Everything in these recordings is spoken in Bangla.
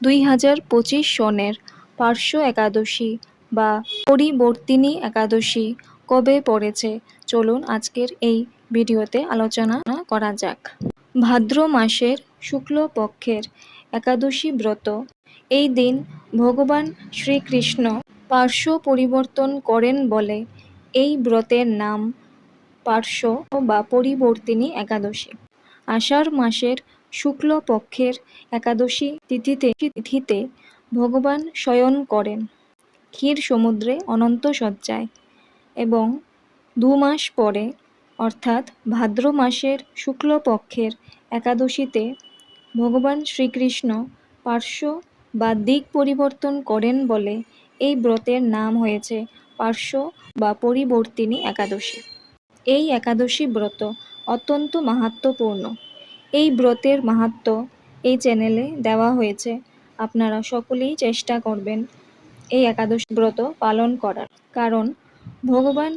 দুই হাজার পঁচিশ সনের পার্শ্ব একাদশী বা পরিবর্তিনী একাদশী কবে পড়েছে? চলুন আজকের এই ভিডিওতে আলোচনা করা যাক। ভাদ্র মাসের শুক্লপক্ষের একাদশী ব্রত। এই দিন ভগবান শ্রীকৃষ্ণ পার্শ্ব পরিবর্তন করেন বলে এই ব্রতের নাম পার্শ্ব বা পরিবর্তিনী একাদশী। আষাঢ় মাসের শুক্লপক্ষের একাদশী তিথিতে তিথিতে ভগবান শয়ন করেন। ক্ষীর সমুদ্রে অনন্ত সজ্জায় এবং দু মাস পরে, অর্থাৎ ভাদ্র মাসের শুক্লপক্ষের একাদশীতে ভগবান শ্রীকৃষ্ণ পার্শ্ব বা দিক পরিবর্তন করেন বলে এই ব্রতের নাম হয়েছে পার্শ্ব বা পরিবর্তিনী একাদশী। এই একাদশী ব্রত অত্যন্ত মাহাত্ম্যপূর্ণ। এই ব্রতের মাহাত্ম্য এই চ্যানেলে দেওয়া হয়েছে। আপনারা সকলেই চেষ্টা করবেন এই একাদশী ব্রত পালন করার। কারণ ভগবান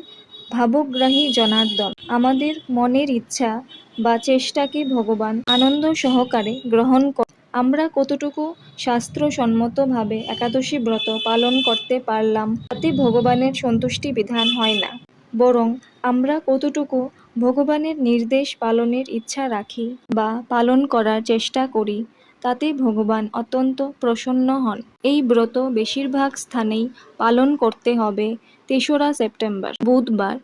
ভাবগ্রাহী জনার্দন। আমাদের মনের ইচ্ছা বা চেষ্টাকে ভগবান আনন্দ সহকারে গ্রহণ করে। আমরা কতটুকু শাস্ত্রসম্মতভাবে একাদশী ব্রত পালন করতে পারলাম, তাতে ভগবানের সন্তুষ্টি বিধান হয় না। বরং আমরা কতটুকু ভগবানের নির্দেশ পালনের ইচ্ছা রাখি বা পালন করার চেষ্টা করি, তাতে ভগবান অত্যন্ত প্রসন্ন হন। এই ব্রত বেশিরভাগ স্থানেই পালন করতে হবে তেসরা সেপ্টেম্বর, বুধবার।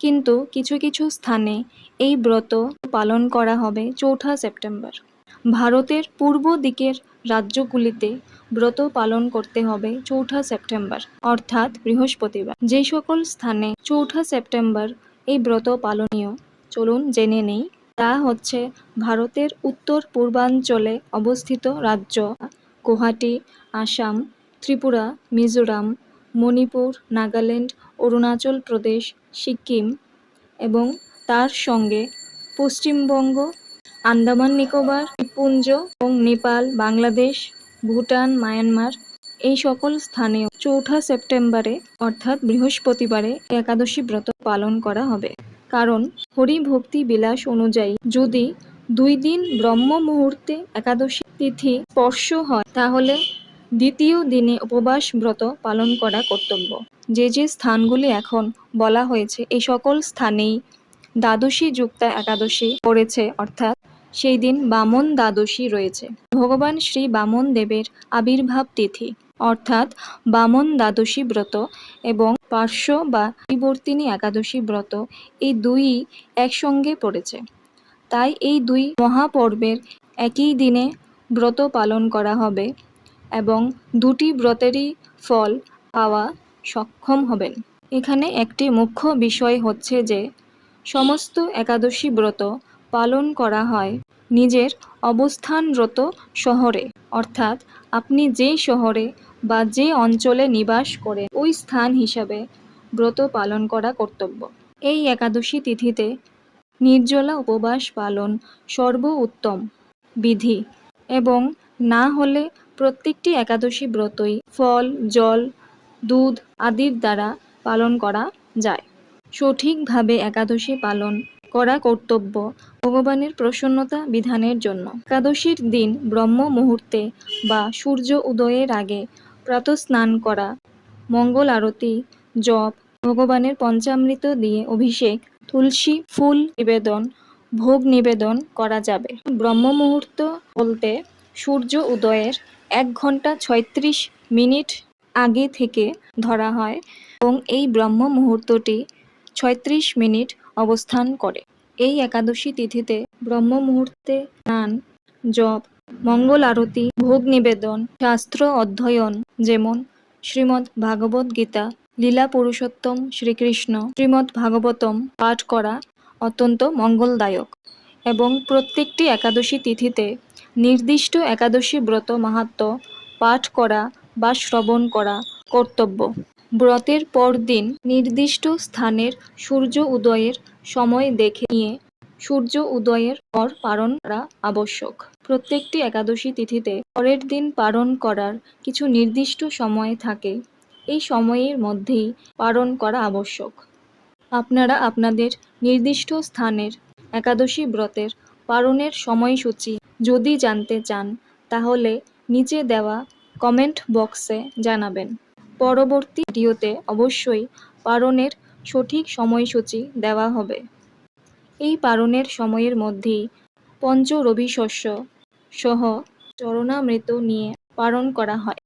কিন্তু কিছু কিছু স্থানে এই ব্রত পালন করা হবে চৌঠা সেপ্টেম্বর। ভারতের পূর্ব দিকের রাজ্যগুলিতে ব্রত পালন করতে হবে চৌঠা সেপ্টেম্বর, অর্থাৎ বৃহস্পতিবার। যে সকল স্থানে চৌঠা সেপ্টেম্বর এই ব্রত পালনীয়। চলুন জেনে নেই, তা হচ্ছে ভারতের উত্তর পূর্বাঞ্চলে অবস্থিত রাজ্য। গুয়াহাটি, আসাম, ত্রিপুরা, মিজোরাম, মণিপুর, নাগাল্যান্ড, অরুণাচল প্রদেশ, সিকিম এবং তার সঙ্গে পশ্চিমবঙ্গ, আন্দামান নিকোবর, দ্বীপপুঞ্জ এবং নেপাল, বাংলাদেশ, ভুটান, মায়ানমার এই সকল স্থানেও চৌঠা সেপ্টেম্বরে, অর্থাৎ বৃহস্পতিবারে, একাদশী ব্রত পালন করা হবে। কারণ হরিভক্তি বিলাস অনুযায়ী যদি দুই দিন ব্রহ্ম মুহূর্তে একাদশী তিথি স্পর্শ হয়, তাহলে দ্বিতীয় দিনে উপবাস ব্রত পালন করা কর্তব্য। যে যে স্থানগুলি এখন বলা হয়েছে, এই সকল স্থানেই দ্বাদশী যুক্তা একাদশী পড়েছে, অর্থাৎ সেই দিন বামন দ্বাদশী রয়েছে। ভগবান শ্রী বামন দেবের আবির্ভাব তিথি। অর্থাৎ বামন দ্বাদশী ব্রত এবং পার্শ্ব বা পরিবর্তিনী একাদশী ব্রত এই দুই একসঙ্গে পড়েছে। তাই এই দুই মহাপর্বের একই দিনে ব্রত পালন করা হবে এবং দুটি ব্রতেরই ফল পাওয়া সক্ষম হবেন। এখানে একটি মুখ্য বিষয় হচ্ছে যে, সমস্ত একাদশী ব্রত পালন করা হয় নিজের অবস্থানরত শহরে। অর্থাৎ আপনি যে শহরে বা যে অঞ্চলে নিবাস করেন ওই স্থান হিসাবে ব্রত পালন করা কর্তব্য। এই একাদশী তিথিতে নির্জলা উপবাস পালন সর্ব উত্তম বিধি এবং না হলে প্রত্যেকটি একাদশী ব্রতই ফল, জল, দুধ আদির দ্বারা পালন করা যায়। সঠিকভাবে একাদশী পালন করা কর্তব্য ভগবানের প্রসন্নতা বিধানের জন্য। একাদশীর দিন ব্রহ্ম মুহূর্তে বা সূর্য উদয়ের আগে প্রাতঃস্নান করা, মঙ্গল আরতি, জপ, ভগবানের পঞ্চামৃত দিয়ে অভিষেক, তুলসী ফুল নিবেদন, ভোগ নিবেদন করা যাবে। ব্রহ্ম মুহূর্ত বলতে সূর্য উদয়ের এক ঘণ্টা ছয়ত্রিশ মিনিট আগে থেকে ধরা হয় এবং এই ব্রহ্ম মুহূর্তটি ছয়ত্রিশ মিনিট অবস্থান করে। এই একাদশী তিথিতে ব্রহ্ম মুহূর্তে স্নান, জপ মঙ্গল আরতি, ভোগ নিবেদন, শাস্ত্র অধ্যয়ন, যেমন শ্রীমদ্ ভাগবত গীতা, লীলা পুরুষোত্তম শ্রীকৃষ্ণ, শ্রীমদ্ ভাগবতম পাঠ করা অত্যন্ত মঙ্গলদায়ক এবং প্রত্যেকটি একাদশী তিথিতে নির্দিষ্ট একাদশী ব্রত মাহাত্ম্য পাঠ করা বা শ্রবণ করা কর্তব্য। ব্রতের পরদিন নির্দিষ্ট স্থানের সূর্য উদয়ের সময় দেখে নিয়ে সূর্য উদয়ের পর পালন করা আবশ্যক। প্রত্যেকটি একাদশী তিথিতে পরের দিন পালন করার কিছু নির্দিষ্ট সময় থাকে। এই সময়ের মধ্যেই পালন করা আবশ্যক। আপনারা আপনাদের নির্দিষ্ট স্থানের একাদশী ব্রতের পালনের সময়সূচি যদি জানতে চান, তাহলে নিচে দেওয়া কমেন্ট বক্সে জানাবেন। পরবর্তী ভিডিওতে অবশ্যই পালনের সঠিক সময়সূচি দেওয়া হবে। এই পারণের সময়ের মধ্যেই পঞ্চ রবি শস্য সহ চরণামৃত নিয়ে পালন করা হয়।